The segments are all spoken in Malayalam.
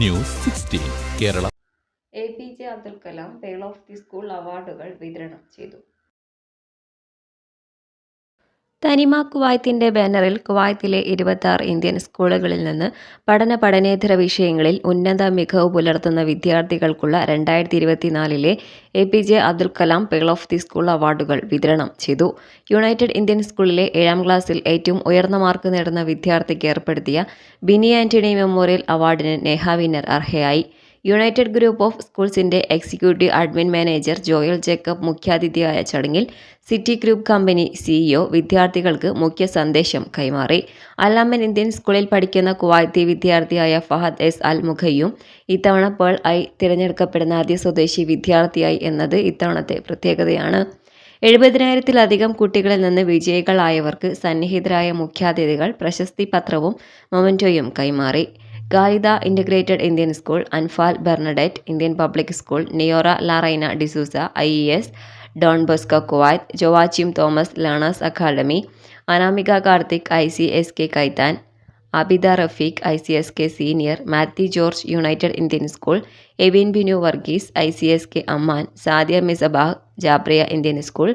News sixteen Kerala. A P J Abdul Kalam pearl of the school അവാർഡുകൾ വിതരണം ചെയ്തു. തനിമ കുവൈത്തിന്റെ ബാനറിൽ കുവൈത്തിലെ ഇരുപത്തി ഇന്ത്യൻ സ്കൂളുകളിൽ നിന്ന് പഠന പഠനേതര വിഷയങ്ങളിൽ ഉന്നത മികവ് പുലർത്തുന്ന വിദ്യാർത്ഥികൾക്കുള്ള രണ്ടായിരത്തി ഇരുപത്തിനാലിലെ A P J Abdul Kalam pearl of the school അവാർഡുകൾ വിതരണം ചെയ്തു. യുണൈറ്റഡ് ഇന്ത്യൻ സ്കൂളിലെ ഏഴാം ക്ലാസ്സിൽ ഏറ്റവും ഉയർന്ന മാർക്ക് നേടുന്ന വിദ്യാർത്ഥിക്ക് ഏർപ്പെടുത്തിയ ബിനി ആന്റണി മെമ്മോറിയൽ അവാർഡിന് നേഹ വിന്നർ അർഹയായി. United group of സ്കൂൾസിന്റെ executive admin manager Joel Jacob മുഖ്യാതിഥിയായ ചടങ്ങിൽ സിറ്റി ഗ്രൂപ്പ് കമ്പനി സിഇഒ വിദ്യാർത്ഥികൾക്ക് മുഖ്യ സന്ദേശം കൈമാറി. അലാമൻ ഇന്ത്യൻ സ്കൂളിൽ പഠിക്കുന്ന കുവൈത്തി വിദ്യാർത്ഥിയായ ഫഹദ് എസ് അൽ മുഖയും ഇത്തവണ പേൾ ആയി തിരഞ്ഞെടുക്കപ്പെടുന്ന ആദ്യ സ്വദേശി വിദ്യാർത്ഥിയായി എന്നത് ഇത്തവണത്തെ പ്രത്യേകതയാണ്. എഴുപതിനായിരത്തിലധികം കുട്ടികളിൽ നിന്ന് വിജയികളായവർക്ക് സന്നിഹിതരായ മുഖ്യാതിഥികൾ പ്രശസ്തി പത്രവും മൊമന്റോയും കൈമാറി. ഗാലിദ integrated Indian school Anfal Bernadette Indian public school Niora Laraina D'Souza I E S Don Bosco Kuwait Joachim Thomas learners academy Anamika Karthik I C S K Khaitan Abida Rafeeq I C S K senior Mathew George united Indian school Evin Binu Varghese I C S K Amman Sadia Misbah Jabriya Indian school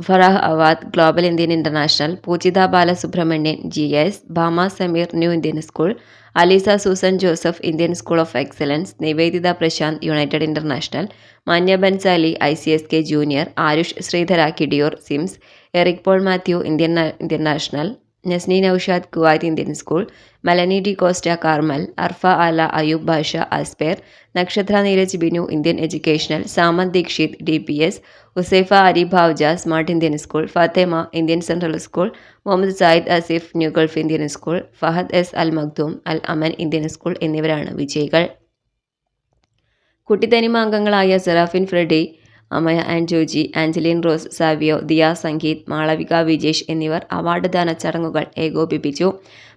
Farah Awad global Indian international Poojitha Balasubramanian G S Bhama Sameer new Indian school Aleesa Susan Joseph Indian school of excellence Nivedita Prashant united international Manya Bansali I C S K junior Aarush Sridhara കിഡിയോർ sims Eric Paul Mathew Indian international Nasni Naushad Kuwait Indian school Malani D'Costa Carmel Arfa Aala Ayub Basha Aspire Nakshatra Neeraj Binu Indian educational Samanth Dikshit D P S Usaifa അരി ഭാവ്ജ smart Indian school Fatema Indian central school Mohammed Zayed Asif new Gulf Indian school Fahad S Al Makhdoom Al Aman Indian school എന്നിവരാണ് വിജയികൾ. കുട്ടിത്തനിമ അംഗങ്ങളായ സെറാഫിൻ ഫ്രെഡി അമയ ആൻഡ് ജോജി ആഞ്ചലിൻ റോസ് സാവിയോ ദിയ സംഗീത് മാളവിക വിജേഷ് എന്നിവർ അവാർഡ് ദാന ചടങ്ങുകൾ ഏകോപിപ്പിച്ചു.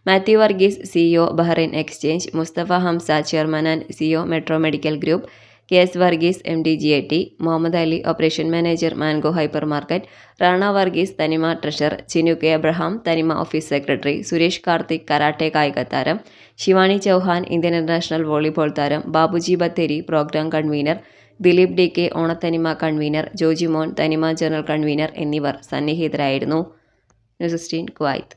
Mathew Varghese CEO Bahrain exchange Mustafa Hamsa chairman and CEO Metro medical group K S Varghese M D G A T Muhammad Ali operation manager Mango hypermarket Rana Varghese Thanima treasurer Chinu K Abraham Thanima office secretary Suresh Karthik karate കായിക താരം Shivani Chauhan Indian international volleyball താരം Babuji Bathery program convener Dileep D K Onathanima convener Jojimon Thanima general convener എന്നിവർ സന്നിഹിതരായിരുന്നു. News Kuwait.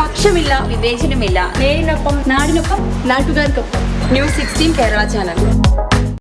പക്ഷമില്ല വിവേചനമില്ല. നേരിനൊപ്പം നാടിനൊപ്പം നാട്ടുകാർക്കൊപ്പം. News sixteen Kerala channel.